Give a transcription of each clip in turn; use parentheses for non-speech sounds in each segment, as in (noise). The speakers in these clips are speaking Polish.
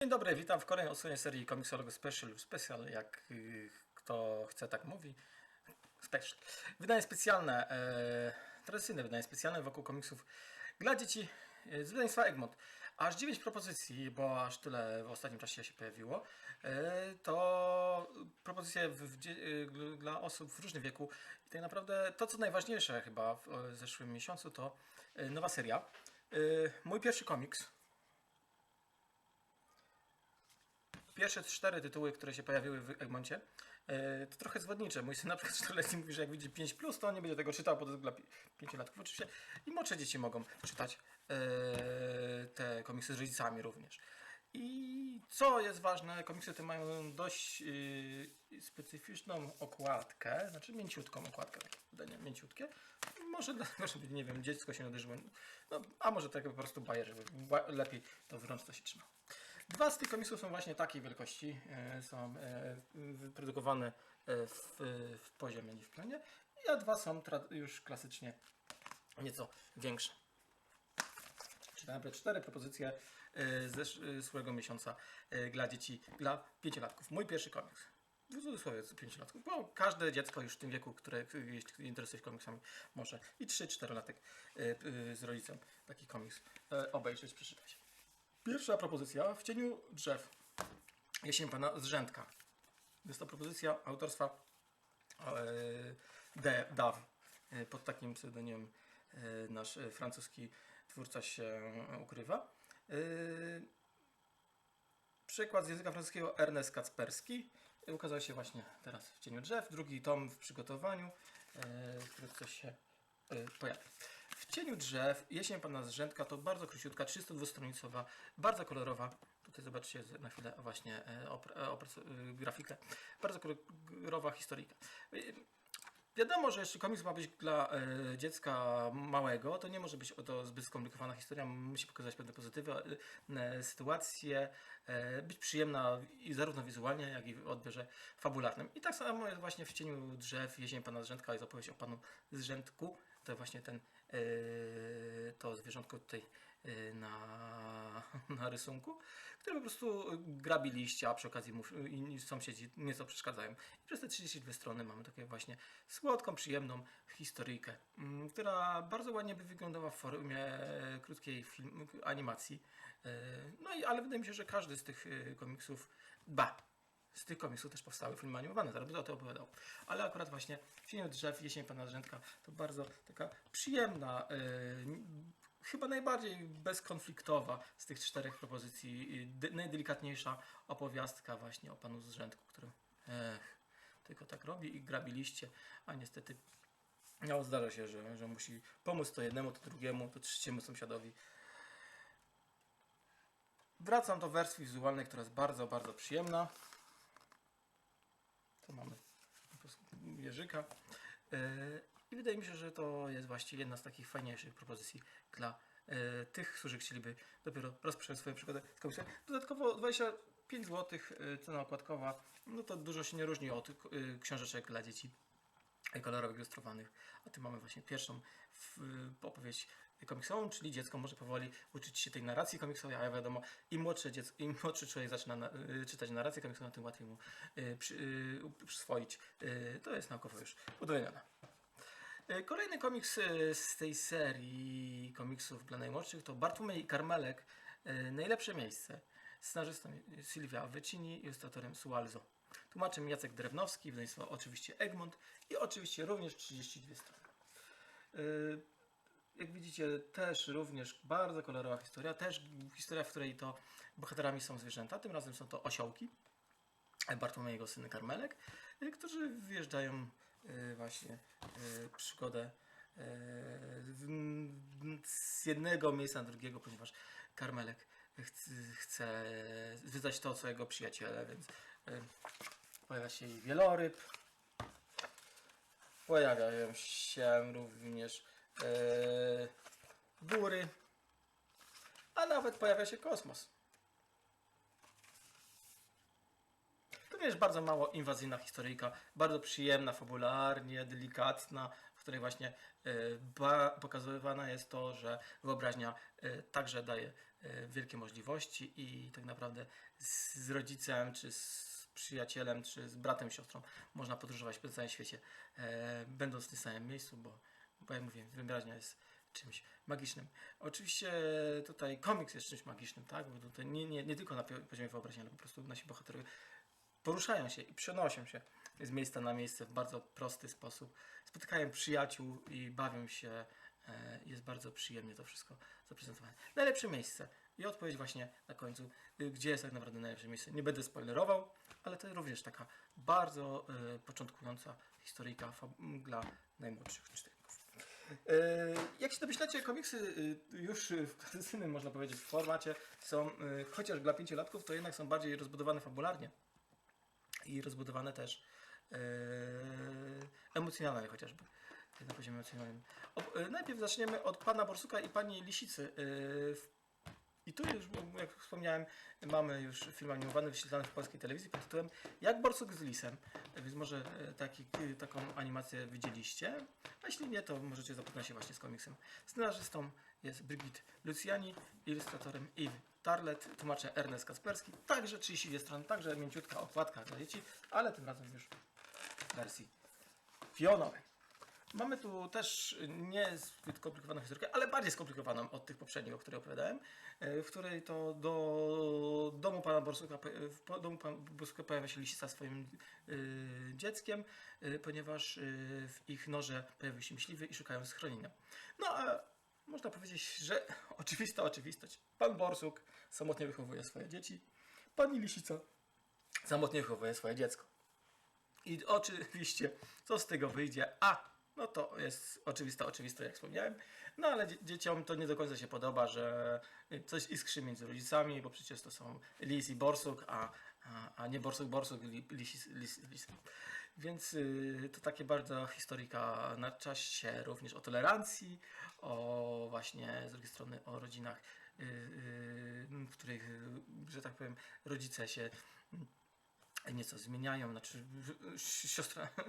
Dzień dobry, witam w kolejnej odsłonie serii Komiksologo Special lub Special, jak y, kto chce tak mówi. Special. Wydanie specjalne, e, tradycyjne wydanie specjalne wokół komiksów dla dzieci e, z wydawnictwa Egmont. Aż 9 propozycji, bo aż tyle w ostatnim czasie się pojawiło. E, to propozycje w, w, dla osób w różnym wieku. I tak naprawdę to, co najważniejsze chyba w zeszłym miesiącu, to nowa seria. Mój pierwszy komiks, Pierwsze cztery tytuły, które się pojawiły w Egmoncie, e, to trochę zwodnicze. Mój syn na przykład (laughs) 4 mówi, że jak widzi 5+, to nie będzie tego czytał, bo to dla 5-latków oczywiście. I młodsze dzieci mogą czytać e, te komiksy z rodzicami również. I co jest ważne, komiksy te mają dość e, specyficzną okładkę, znaczy mięciutką okładkę, takie wydanie mięciutkie. Może dlatego, (laughs) nie wiem, dziecko się naderzyło, no, a może tak po prostu bajer, żeby lepiej to w rączce się trzymało. Dwa z tych komiksów są właśnie takiej wielkości, e, są e, wyprodukowane e, w, w poziomie, nie w planie, a dwa są już klasycznie nieco większe. Czyli naprawdę cztery propozycje ze zeszłego miesiąca dla dzieci, dla pięciolatków. Mój pierwszy komiks. W cudzysłowie z pięciolatków, bo każde dziecko już w tym wieku, które jeśli interesuje się komiksami, może i 3-4-latek e, e, z rodzicem taki komiks obejrzeć, przeczytać. Pierwsza propozycja w cieniu drzew. Jesień pana Zrzędka. Jest to propozycja autorstwa De Daw. E, Pod takim pseudonimem e, nasz e, francuski twórca się ukrywa. Przykład z języka francuskiego Ernest Kacperski. Ukazał się właśnie teraz w cieniu drzew. Drugi tom w przygotowaniu, wkrótce się pojawi. W cieniu drzew jesień pana Zrzędka to bardzo króciutka, 302-stronicowa, bardzo kolorowa. Tutaj zobaczcie na chwilę właśnie e, e, e, grafikę. Bardzo kolorowa historyjka. Wiadomo, że jeśli komiks ma być dla dziecka małego, to nie może być to zbyt skomplikowana historia. Musi pokazać pewne pozytywy, sytuacje, być przyjemna i zarówno wizualnie, jak i w odbiorze fabularnym. I tak samo jest właśnie w cieniu drzew Jesień Pana Zrzędka jest opowieść o Panu Zrzędku. To właśnie ten, to zwierzątko tutaj e, na, (laughs) na rysunku, które po prostu grabi liście, a przy okazji mu inni sąsiedzi nieco przeszkadzają. I przez te 32 strony mamy takie właśnie słodką, przyjemną historyjkę, mm, która bardzo ładnie by wyglądała w formie e, krótkiej film, animacji. E, No i ale wydaje mi się, że każdy z tych e, komiksów, ba, z tych komiksów też powstały filmy animowane, zaraz będę o tym opowiadał. Ale akurat właśnie Film drzew, Jesień Pana Rzędka to bardzo taka przyjemna, e, chyba najbardziej bezkonfliktowa z tych czterech propozycji, dy- najdelikatniejsza opowiastka właśnie o Panu Zrzędku, który ech, tylko tak robi i grabi liście, a niestety no, zdarza się, że, że musi pomóc to jednemu, to drugiemu, to trzeciemu sąsiadowi. Wracam do wersji wizualnej, która jest bardzo, bardzo przyjemna. Tu mamy Jerzyka. Yy, I wydaje mi się, że to jest właściwie jedna z takich fajniejszych propozycji dla yy, tych, którzy chcieliby dopiero rozpocząć swoją przygodę z komiksem. Dodatkowo 25 zł yy, cena okładkowa, no to dużo się nie różni od książeczek dla dzieci kolorowych ilustrowanych. A tu mamy właśnie pierwszą opowieść komiksową, czyli dziecko może powoli uczyć się tej narracji komiksowej, a wiadomo, im młodsze dziecko, im młodszy człowiek zaczyna na, y, czytać narrację komiksową, tym łatwiej mu y, przy, y, przyswoić. Y, to jest naukowo już udowodnione. Y, Kolejny komiks y, z tej serii komiksów dla najmłodszych to Bartłomiej Karmelek, Najlepsze miejsce. Scenarzystą Sylwia Wycini, ilustratorem Sualzo. Tłumaczem Jacek Drewnowski, wydawnictwo oczywiście Egmont i oczywiście również 32 strony. Jak widzicie, też również bardzo kolorowa historia, też historia, w której to bohaterami są zwierzęta, tym razem są to osiołki. Bartłomiejego syny Karmelek, y, którzy wyjeżdżają y, właśnie przygodę z jednego miejsca na drugiego, ponieważ Karmelek chce, zwiedzać to, co jego przyjaciele, więc pojawia się i wieloryb, pojawiają się również góry, a nawet pojawia się kosmos. To wiesz, bardzo mało inwazyjna historyjka, bardzo przyjemna, fabularnie, delikatna, w której właśnie e, ba, pokazywane jest to, że wyobraźnia e, także daje e, wielkie możliwości i tak naprawdę z, rodzicem, czy z przyjacielem, czy z bratem, siostrą można podróżować po całym świecie, e, będąc w tym samym miejscu, bo, bo jak mówię, wyobraźnia jest czymś magicznym. Oczywiście tutaj komiks jest czymś magicznym, tak? Bo tutaj nie, nie, nie tylko na poziomie wyobraźni, ale po prostu nasi bohaterowie poruszają się i przenoszą się z miejsca na miejsce w bardzo prosty sposób. Spotykają przyjaciół i bawią się. e, Jest bardzo przyjemnie to wszystko zaprezentowane. Najlepsze miejsce. I odpowiedź właśnie na końcu, y, gdzie jest tak naprawdę najlepsze miejsce. Nie będę spoilerował, ale to również taka bardzo e, początkująca historyjka dla najmłodszych czytelników. E, Jak się domyślacie, komiksy y, już w tradycyjnym, można powiedzieć, formacie są, y, chociaż dla pięciolatków, to jednak są bardziej rozbudowane fabularnie i rozbudowane też e, emocjonalnie chociażby. Na poziomie emocjonalnym. E, najpierw zaczniemy od pana Borsuka i pani Lisicy. E, w- I tu już, jak wspomniałem, mamy już film animowany wyświetlany w polskiej telewizji pod tytułem Jak Borsuk z Lisem. Więc może e, taki, e, taką animację widzieliście. A jeśli nie, to możecie zapoznać się właśnie z komiksem. Scenarzystą jest Brigitte Luciani, ilustratorem Yves Tarlet, tłumaczem Ernest Kasperski. Także 32 stron, także mięciutka okładka dla dzieci, ale tym razem już w wersji pionowej. Mamy tu też niezbyt skomplikowaną historykę, ale bardziej skomplikowaną od tych poprzednich, o której opowiadałem, e, w której to do domu pana Borsuka, w domu pana Borsuka pojawia się lisica swoim y, dzieckiem, y, ponieważ w ich norze pojawił się myśliwy i szukają schronienia. No a można powiedzieć, że (laughs) oczywista oczywistość. Pan Borsuk samotnie wychowuje swoje dzieci, pani Lisica samotnie wychowuje swoje dziecko. I oczywiście, co z tego wyjdzie? A, no to jest oczywista oczywistość, jak wspomniałem. No ale dzie- dzieciom to nie do końca się podoba, że y, coś iskrzy między rodzicami, bo przecież to są lis i borsuk, a, a, a nie borsuk, borsuk, li, lis, lis, lis. Więc y, to takie bardzo historyka na czasie również o tolerancji, o właśnie z drugiej strony o rodzinach, y, y, w których, y, że tak powiem, rodzice się y, nieco zmieniają, znaczy y, siostra e,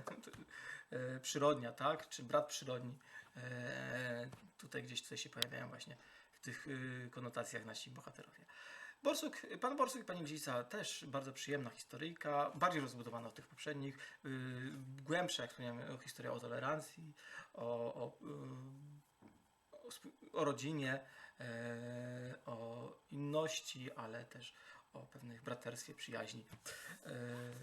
przyrodnia, tak, czy brat przyrodni, e, tutaj gdzieś tutaj się pojawiają właśnie w tych y, konotacjach nasi bohaterowie. Borsuk, pan Borsuk i pani Lizica też bardzo przyjemna historyjka, bardziej rozbudowana od tych poprzednich, y, głębsza, jak wspomniałem, o historię o tolerancji, o, o, y, o, rodzinie, e, o inności, ale też o pewnych braterstwie, przyjaźni. E,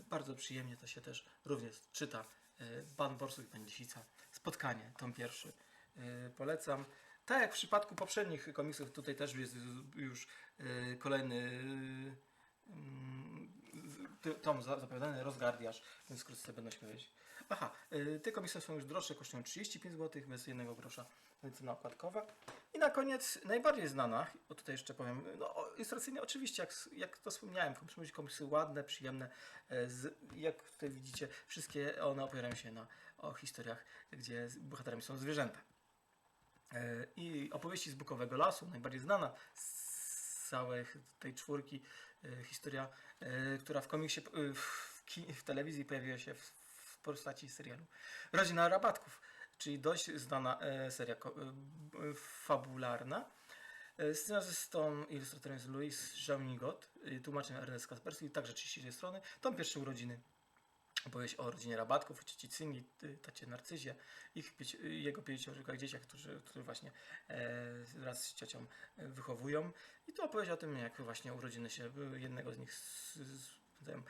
bardzo przyjemnie to się też również czyta. E, Pan Borsuk i Pani Lisica. Spotkanie, tom pierwszy. E, polecam. Tak jak w przypadku poprzednich komiksów, tutaj też jest już e, kolejny mm, tom za- zapowiadany, Rozgardiasz, więc wkrótce będą powiedzieć. Aha, e, te komiksy są już droższe, kosztują 35 zł, bez jednego grosza, cena okładkowa. I na koniec najbardziej znana, bo tutaj jeszcze powiem, no ilustracyjnie oczywiście, jak, jak to wspomniałem, muszą być komiksy ładne, przyjemne, e, z, jak tutaj widzicie, wszystkie one opierają się na o historiach, gdzie bohaterami są zwierzęta. E, I opowieści z Bukowego Lasu, najbardziej znana z całej tej czwórki, historia, e, która w komiksie, e, w, w telewizji pojawiła się w, w postaci serialu. Rodzina Rabatków, czyli dość znana e, seria e, fabularna. E, Scenarzystą i ilustratorem jest Louis Jean-Nigot, e, tłumaczem Ernest Kasperski, także 32 strony. Tom pierwszy urodziny. Opowieść o rodzinie Rabatków, ty- tacie Narcyzie, ich jego pięciorga dzieciach, którzy, którzy właśnie e, wraz z ciocią wychowują. I to opowieść o tym, jak właśnie urodziny się jednego z nich spędzają.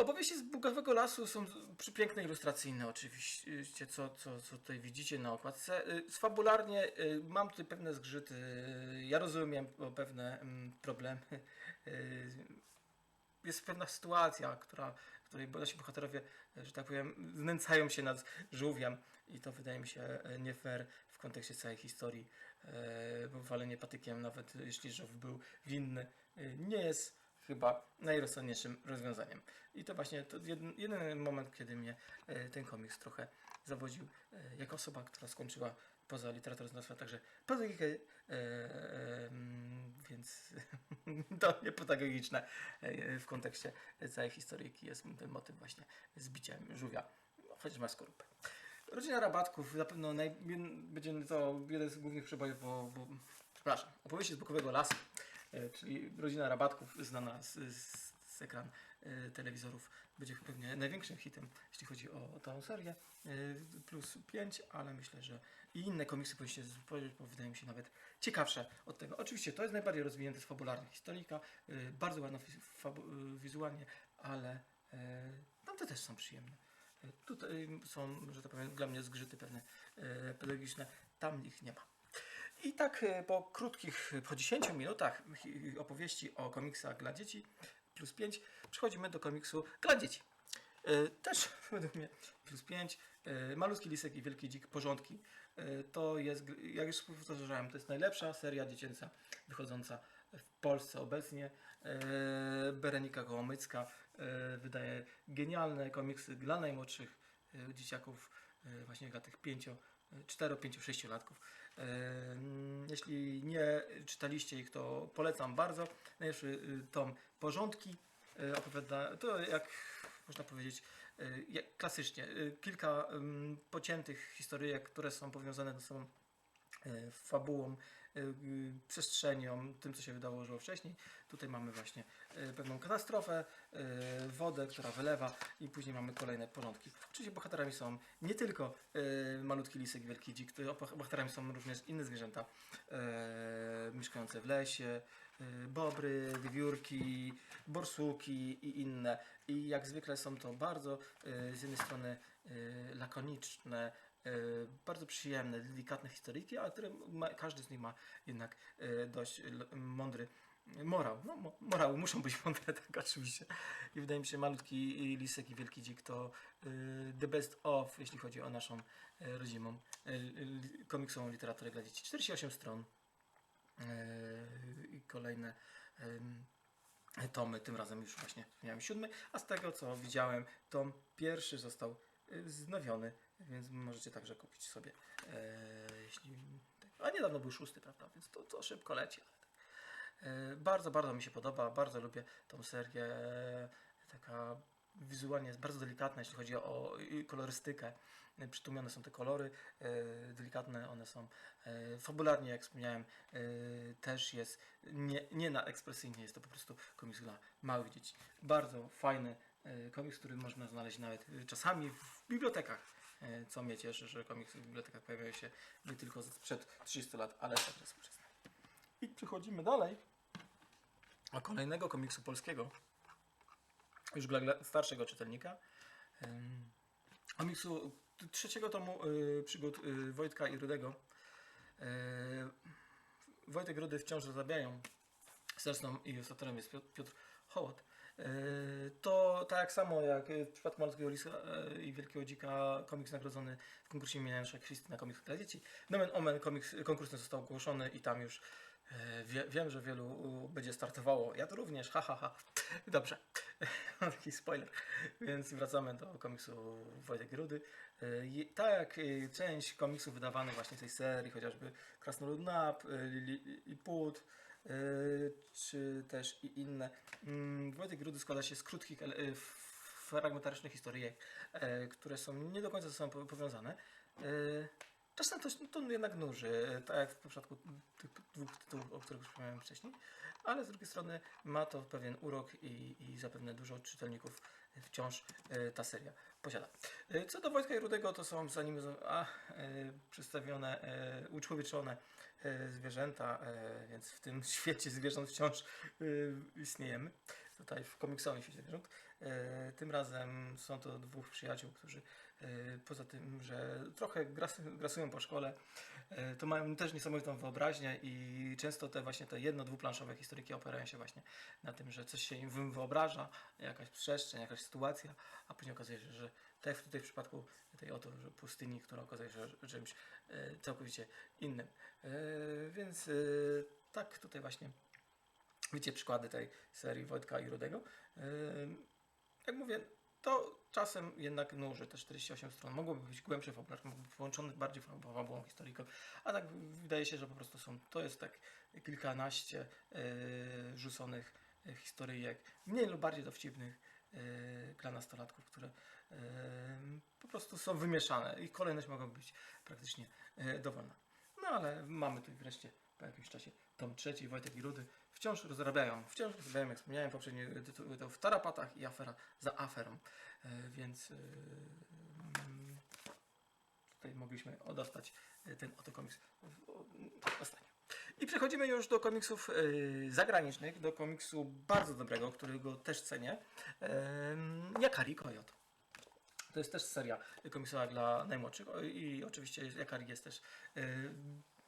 Opowieści z Bukowego Lasu są przepiękne, ilustracyjne oczywiście, co, co, co tutaj widzicie na okładce. Y, Fabularnie y, mam tutaj pewne zgrzyty, y, ja rozumiem pewne mm, problemy. Jest pewna sytuacja, która, w której nasi bohaterowie, y, że tak powiem, znęcają się nad żółwiem i to wydaje mi się y, nie fair w kontekście całej historii, y, bo walenie patykiem, nawet jeśli żółw był winny, nie jest chyba najrozsądniejszym rozwiązaniem. I to właśnie to jeden, jedyny moment, kiedy mnie e, ten komiks trochę zawodził, e, jako osoba, która skończyła poza literaturą także pedagogikę, e, e, więc (laughs) to nie pedagogiczne e, w kontekście całej historyjki jest ten motyw właśnie z biciem żółwia. No, chociaż ma skorupę. Rodzina Rabatków na pewno naj, będzie to jeden z głównych przebojów, bo, bo przepraszam, opowieści z Bukowego Lasu, e, czyli Rodzina Rabatków znana z, z, z ekran e, telewizorów będzie pewnie największym hitem, jeśli chodzi o tą serię, plus 5, ale myślę, że i inne komiksy powinniście spojrzeć, bo wydaje mi się nawet ciekawsze od tego. Oczywiście to jest najbardziej rozwinięty z fabularnych historyjka, e, bardzo ładno e, wizualnie, ale e, tamte też są przyjemne. E, Tutaj są, że tak powiem, dla mnie zgrzyty pewne pedagogiczne, tam ich nie ma. I tak po krótkich, po 10 minutach opowieści o komiksach dla dzieci, plus 5, przechodzimy do komiksu dla dzieci. Też (laughs) według mnie plus 5. e, Malutki lisek i wielki dzik porządki. E, To jest, jak już powtarzałem, to jest najlepsza seria dziecięca wychodząca w Polsce obecnie. E, Berenika Gołomycka e, wydaje genialne komiksy dla najmłodszych e, dzieciaków, e, właśnie dla tych 5, 4, 5, 6 latków. E, Jeśli nie czytaliście ich, to polecam bardzo. Najlepszy y, tom Porządki e, opowiada, to jak można powiedzieć, jak klasycznie, e, kilka pociętych historyjek, które są powiązane ze sobą e, fabułą, y, przestrzenią, tym co się wydarzyło wcześniej. Tutaj mamy właśnie pewną katastrofę, wodę, która wylewa i później mamy kolejne porządki. Oczywiście bohaterami są nie tylko malutki lisek, wielki dzik, bohaterami są również inne zwierzęta mieszkające w lesie, bobry, wiewiórki, borsuki i inne. I jak zwykle są to bardzo e, z jednej strony e, lakoniczne, e, bardzo przyjemne, delikatne historyjki, ale które ma, każdy z nich ma jednak dość mądry morał. No, mo, morały muszą być (laughs) mądre, tak oczywiście. I wydaje mi się, malutki lisek i wielki dzik to the best of, jeśli chodzi o naszą rodzimą komiksową literaturę dla dzieci. 48 stron kolejne tomy, tym razem już właśnie miałem siódmy, a z tego co widziałem, tom pierwszy został y, wznowiony, więc możecie także kupić sobie, e, jeśli, a niedawno był szósty, prawda, więc to, to szybko leci, ale tak. E, bardzo, bardzo mi się podoba, bardzo lubię tą serię, e, taka wizualnie jest bardzo delikatna, jeśli chodzi o kolorystykę, przytłumione są te kolory, e, delikatne one są, e, fabularnie, jak wspomniałem, e, też jest nie, nie na ekspresyjnie, jest to po prostu komiks dla małych dzieci. Bardzo fajny komiks, który można znaleźć nawet czasami w bibliotekach, co mnie cieszy, że komiksy w bibliotekach pojawiają się nie tylko sprzed 30 lat, ale także współczesne. I przechodzimy dalej do kolejnego komiksu polskiego, już dla starszego czytelnika. T- trzeciego tomu y, przygód y, Wojtka i Rudego. E, Wojtek Rudy wciąż rozrabiają. Sceną i ilustratorem jest Piotr, Hołot. E, To tak samo jak w przypadku Malutkiego Lisa e, i Wielkiego Dzika komiks nagrodzony w konkursie imienia Christy na komiks dla dzieci. Nomen Omen komiks, konkurs został ogłoszony i tam już wie, wiem, że wielu będzie startowało. Ja to również, ha ha ha. Dobrze, (laughs) taki spoiler. Więc wracamy do komiksu Wojtek Rudy. E, Tak jak e, część komiksów wydawanych właśnie z tej serii, chociażby Krasnolud Nap, e, Lili i Put, e, czy też i inne. Mm, Wojtek Rudy składa się z krótkich, e, fragmentarycznych historyjek, e, które są nie do końca ze sobą po- powiązane. Czasem to, to jednak nuży, e, tak jak w przypadku tych dwóch tytułów, o których wspomniałem wcześniej, ale z drugiej strony ma to pewien urok i, i zapewne dużo czytelników wciąż e, ta seria posiada. E, Co do Wojtka i Rudego, to są zanim a, przedstawione, uczłowieczone zwierzęta, więc w tym (laughs) świecie zwierząt wciąż istniejemy. Tutaj w komiksowym świecie zwierząt. E, tym razem są to dwóch przyjaciół, którzy e, poza tym, że trochę gras, grasują po szkole, e, to mają też niesamowitą wyobraźnię i często te właśnie te jedno, dwuplanszowe historyki operają się właśnie na tym, że coś się im wyobraża, jakaś przestrzeń, jakaś sytuacja, a później okazuje się, że tak jak tutaj w przypadku tej oto pustyni, która okazuje się czymś całkowicie innym. Więc tak tutaj właśnie widzicie przykłady tej serii Wojtka i Rudego. Jak mówię, to czasem jednak nuży, te 48 stron. Mogłoby być głębsze fabularne, mogłoby być połączone bardziej fab- fabułą historyką, a tak wydaje się, że po prostu są, to jest tak kilkanaście e, rzuconych e, historyjek, mniej lub bardziej dowcipnych e, dla nastolatków, które po prostu są wymieszane i kolejność mogła być praktycznie dowolna. No ale mamy tu wreszcie po jakimś czasie tom trzeci, Wojtek i Rudy wciąż rozrabiają, wciąż rozrabiają, jak wspomniałem, poprzedni tytuł to w tarapatach i afera za aferą, e, więc e, mm, tutaj mogliśmy dostać e, ten oto komiks o- ostatnio. I przechodzimy już do komiksów zagranicznych, do komiksu bardzo dobrego, którego też cenię, em, Jakari Kojot. To jest też seria komiksowa dla najmłodszych i oczywiście Jakari jest też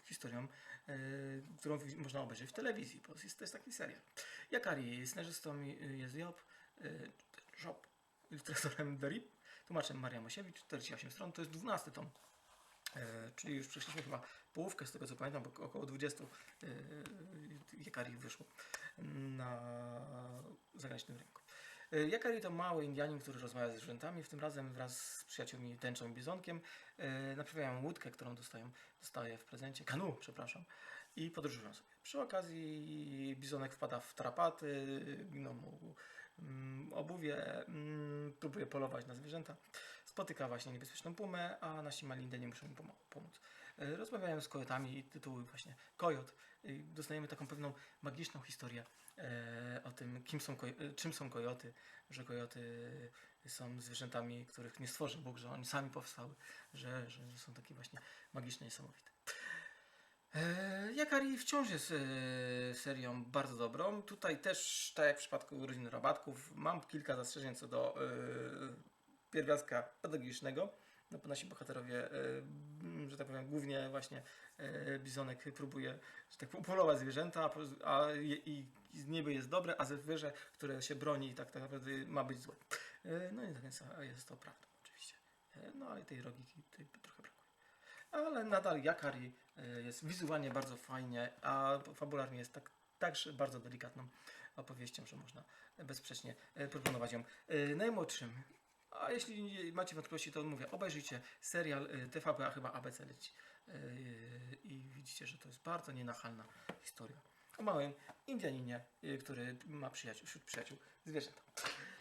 historią, którą wi- można obejrzeć w telewizji, bo jest też taki serial. Jakari, scenarzystą e, jest Job, e, Job, ilustratorem Derip, tłumaczem Maria Mosiewicz, 48 stron, to jest 12 tom. E, czyli już przeszliśmy chyba połówkę z tego co pamiętam, bo około 20 e, Jakari wyszło na zagranicznym rynku. E, Jakari to mały Indianin, który rozmawia ze zwierzętami, w tym razem wraz z przyjaciółmi Tęczą i Bizonkiem e, naprawiają łódkę, którą dostają, dostaje w prezencie, kanu, przepraszam, i podróżują sobie. Przy okazji Bizonek wpada w tarapaty, giną mu mm, obuwie, mm, próbuje polować na zwierzęta, spotyka właśnie niebezpieczną pumę, a nasi mali Indianie muszą mu pomóc. E, Rozmawiają z kojotami i tytuły właśnie Kojot. Dostajemy taką pewną magiczną historię o tym, kim są e, czym są kojoty, że kojoty są zwierzętami, których nie stworzył Bóg, że oni sami powstały, że, że są takie właśnie magiczne, niesamowite. E, Jakari wciąż jest e, serią bardzo dobrą. Tutaj też, tak jak w przypadku urodzin rabatków, mam kilka zastrzeżeń co do e, pierwiastka pedagogicznego. No, bo nasi bohaterowie, e, że tak powiem, głównie właśnie e, Bizonek próbuje, że tak powiem, zwierzęta, a, i niby jest dobre, a zwierzę, które się broni, tak, tak naprawdę ma być złe. E, No nie do końca jest to prawdą, oczywiście. E, No ale tej logiki tutaj trochę brakuje. Ale nadal Jakari e, jest wizualnie bardzo fajnie, a fabularnie jest tak, także bardzo delikatną opowieścią, że można bezsprzecznie proponować ją najmłodszym. A jeśli macie wątpliwości, to mówię, obejrzyjcie serial TVP, a chyba ABC leci. I widzicie, że to jest bardzo nienachalna historia o małym Indianinie, e, który ma przyjaciół, wśród przyjaciół zwierzęta.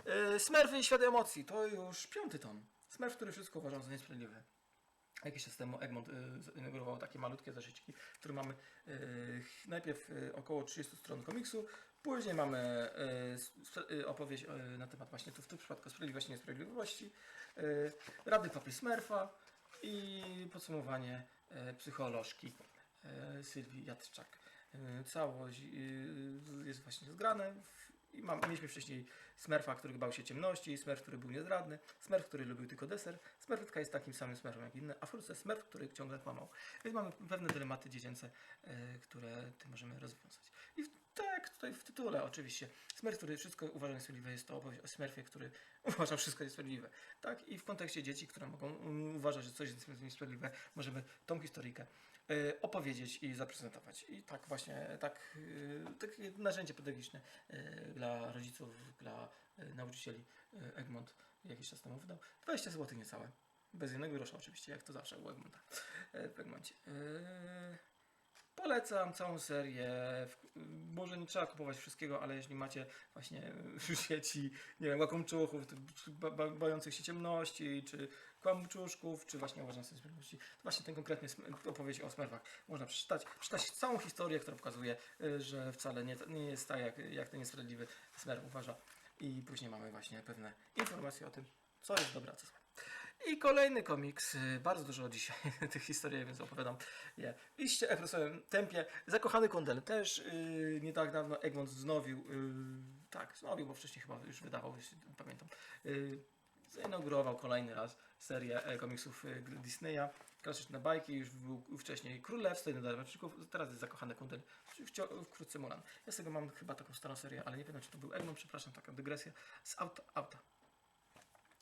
E, Smurfy świat emocji to już piąty tom. Smurf, który wszystko uważam za niesprawiedliwe. Jakiś czas temu Egmont y, zainaugurował takie malutkie zeszyciki, które mamy y, najpierw y, około 30 stron komiksu, później mamy y, y, opowieść y, na temat właśnie tu w tym przypadku sprawiedliwości i niesprawiedliwości, y, rady papy Smurfa i podsumowanie y, psycholożki y, Sylwii Jadczak. Y, Całość y, jest właśnie zgrane i mam, mieliśmy wcześniej Smurfa, który bał się ciemności, Smurf, który był niezradny, Smurf, który lubił tylko deser, Smurfetka jest takim samym Smurfem jak inne, a wkrótce Smurf, który ciągle kłamał. Więc mamy pewne dylematy dziecięce, e, które tym możemy rozwiązać. I tak, tutaj w tytule oczywiście. Smurf, który wszystko uważa niesprawiedliwe, jest to opowieść o Smurfie, który (laughs) uważa wszystko niesprawiedliwe. Tak? I w kontekście dzieci, które mogą um, uważać, że coś jest niesprawiedliwe, możemy tą historyjkę e, opowiedzieć i zaprezentować. I tak właśnie, tak, e, takie narzędzie pedagogiczne e, dla rodziców, dla e, nauczycieli e, Egmont jakiś czas temu wydał. 20 zł niecałe. Bez jednego grosza oczywiście, jak to zawsze u Egmonta e, w Egmoncie. Polecam całą serię. Może nie trzeba kupować wszystkiego, ale jeśli macie właśnie sieci, nie wiem, łakomczuchów, bających się ciemności, czy kłamczuszków, czy właśnie uważających sprawiedliwości, to właśnie ten konkretny opowieść o smerwach można przeczytać. Przeczytać całą historię, która pokazuje, e, że wcale nie, nie jest tak, jak, jak ten niesprawiedliwy smerw uważa. I później mamy właśnie pewne informacje o tym, co jest dobre, a co złe. I kolejny komiks, y, bardzo dużo dzisiaj (laughs) tych historii, więc opowiadam je w iście ekspresowym tempie. Zakochany Kundel też yy, nie tak dawno Egmont wznowił, yy, tak, wznowił, bo wcześniej chyba już wydawał, jeśli pamiętam. Yy, zainaugurował kolejny raz serię e, komiksów y, Disneya. Klasyczne bajki, już był wcześniej Królewstwo, jeden Darmaczyków, teraz jest Zakochany Kundel, wcio- wkrótce Mulan. Ja z tego mam chyba taką starą serię, ale nie pamiętam, czy to był Egmont, przepraszam, taka dygresja, z auta. auta.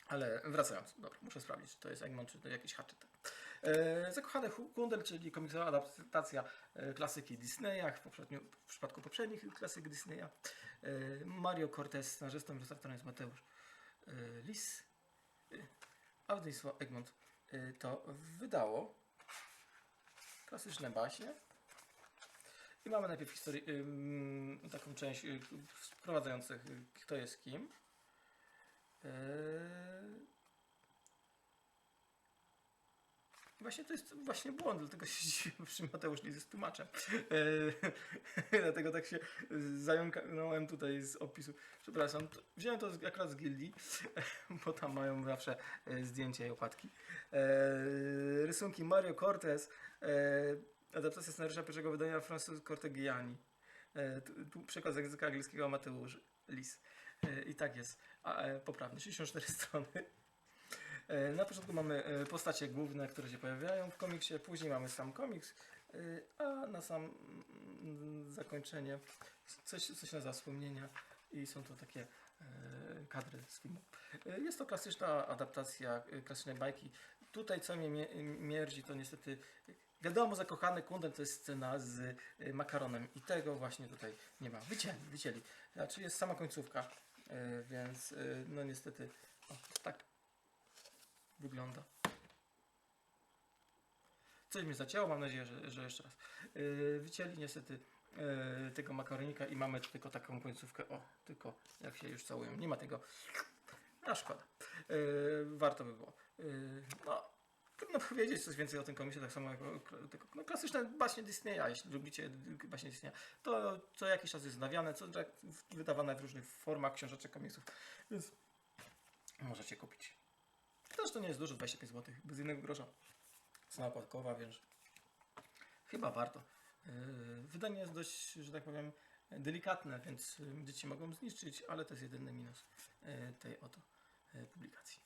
Ale wracając, dobra, muszę sprawdzić, czy to jest Egmont, czy to jakiś Hatchet. E, Zakochany Kundel, czyli komiksowa adaptacja e, klasyki Disneya, w, w przypadku poprzednich klasyk Disneya. E, Mario Cortez, scenarzystą, ilustratorem jest Mateusz e, Lis. E, a wydawnictwo Egmont e, to wydało. Klasyczne baśnie. I mamy najpierw historię, ym, taką część y, wprowadzających, y, kto jest kim. Yy, Właśnie to jest właśnie błąd, dlatego się (laughs) dziwiłem przy Mateusz Lizy z tłumaczem. E, (laughs) dlatego tak się zająknąłem tutaj z opisu. Przepraszam, to, wziąłem to z, akurat z gildii, (laughs) bo tam mają zawsze e, zdjęcia i okładki. E, rysunki Mario Cortez, e, adaptacja scenariusza pierwszego wydania Francis Cortegiani. E, tu, tu przekaz z języka angielskiego Mateusz Lis. E, I tak jest. E, poprawny, 64 (laughs) strony. E, Na początku mamy e, postacie główne, które się pojawiają w komiksie, później mamy sam komiks, a na sam mm, zakończenie coś, coś na wspomnienia i są to takie kadry z filmu. Jest to klasyczna adaptacja klasycznej bajki. Tutaj co mnie mie- mierdzi to niestety wiadomo zakochany kundel to jest scena z makaronem i tego właśnie tutaj nie ma. Wycięli, wycięli. Znaczy jest sama końcówka, więc e, no niestety o, tak wygląda. Coś mnie zacięło, mam nadzieję, że, że jeszcze raz. Yy, wycięli niestety tego makaronika i mamy tylko taką końcówkę. O, tylko jak się już całują. Nie ma tego. A szkoda. Warto by było. No, trudno powiedzieć coś więcej o tym komiksie, tak samo jak no, klasyczne baśnie Disneya, jeśli lubicie baśnie Disneya. To co jakiś czas jest znawiane, co tak wydawane w różnych formach książeczek, komiksów, więc możecie kupić. Też to nie jest dużo, 25 zł, bez jednego grosza. Cena opłatkowa, więc chyba warto. Yy, Wydanie jest dość, że tak powiem, delikatne, więc yy, dzieci mogą zniszczyć, ale to jest jedyny minus yy, tej oto publikacji.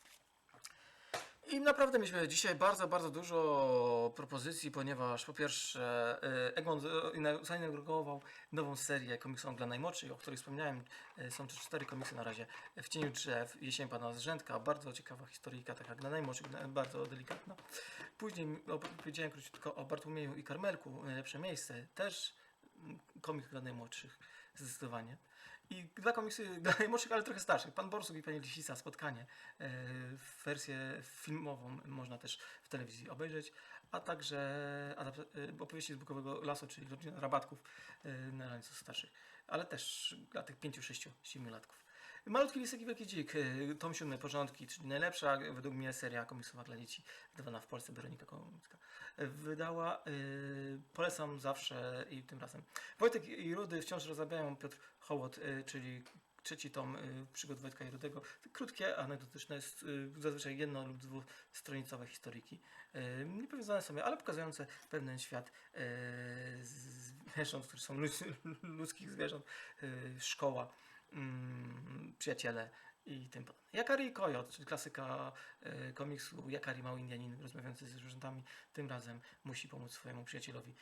I naprawdę mieliśmy dzisiaj bardzo, bardzo dużo propozycji, ponieważ po pierwsze yy, Egmont yy, zainaugurował nową serię komiksową dla najmłodszych, o której wspomniałem. Yy, Są to cztery komiksy na razie. W cieniu drzew, Jesień Pana Zrzędka, bardzo ciekawa historyjka, tak jak dla najmłodszych, na- bardzo delikatna. Później opowiedziałem króciutko o Bartłomieju i Karmelku, Najlepsze Miejsce, też mm, komiks dla najmłodszych, zdecydowanie. I dwa komiksy (laughs) dla najmłodszych, ale trochę starszych. Pan Borsuk i Pani Lisisa, Spotkanie. E, wersję filmową można też w telewizji obejrzeć, a także e, opowieści z Bukowego Lasu, czyli rodzina rabatków e, na nieco starszych, ale też dla tych 5, 6, 7 latków. Malutki Lisek i Wielki Dzik, e, tom siódmy Porządki, czyli najlepsza według mnie seria komiksowa dla dzieci, wydawana w Polsce Weronika Kołomicka. E, Wydała, e, polecam zawsze i tym razem. Wojtek i Rudy wciąż rozrabiają Piotr Hołot, e, czyli trzeci tom y, przygód Wojtka Rudego. Krótkie, anegdotyczne, y, zazwyczaj jedno lub dwustronicowe historyki. Y, nie powiązane sobie, ale pokazujące pewien świat y, zwierząt, które są ludz, ludzkich zwierząt, y, szkoła, przyjaciele i tym podobne. Jakari i Kojot, czyli klasyka y, komiksu Jakari Mały Indianin rozmawiający z zwierzętami, tym razem musi pomóc swojemu przyjacielowi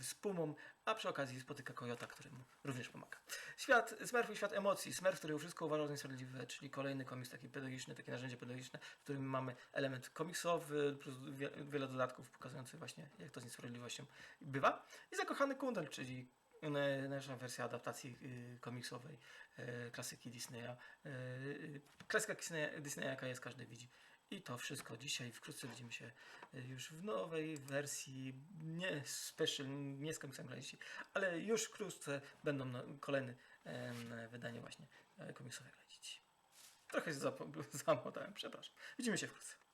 z- pumą, a przy okazji spotyka Kojota, który mu również pomaga. Świat Smurf i świat emocji. Smurf, który wszystko uważał za niesprawiedliwe, czyli kolejny komiks taki pedagogiczny, takie narzędzie pedagogiczne, w którym mamy element komiksowy plus wie, wiele dodatków pokazujących właśnie, jak to z niesprawiedliwością bywa. I Zakochany Kundel, czyli e, nasza wersja adaptacji y, komiksowej e, klasyki Disneya. Y, klasyka Disneya, jaka jest, każdy widzi. I to wszystko dzisiaj. Wkrótce widzimy się już w nowej wersji, nie special, nie z komiksem dzieci, ale już wkrótce będą no, kolejne wydanie właśnie e, komiksowe dzieci. Trochę się (laughs) zamotałem, przepraszam. Widzimy się wkrótce.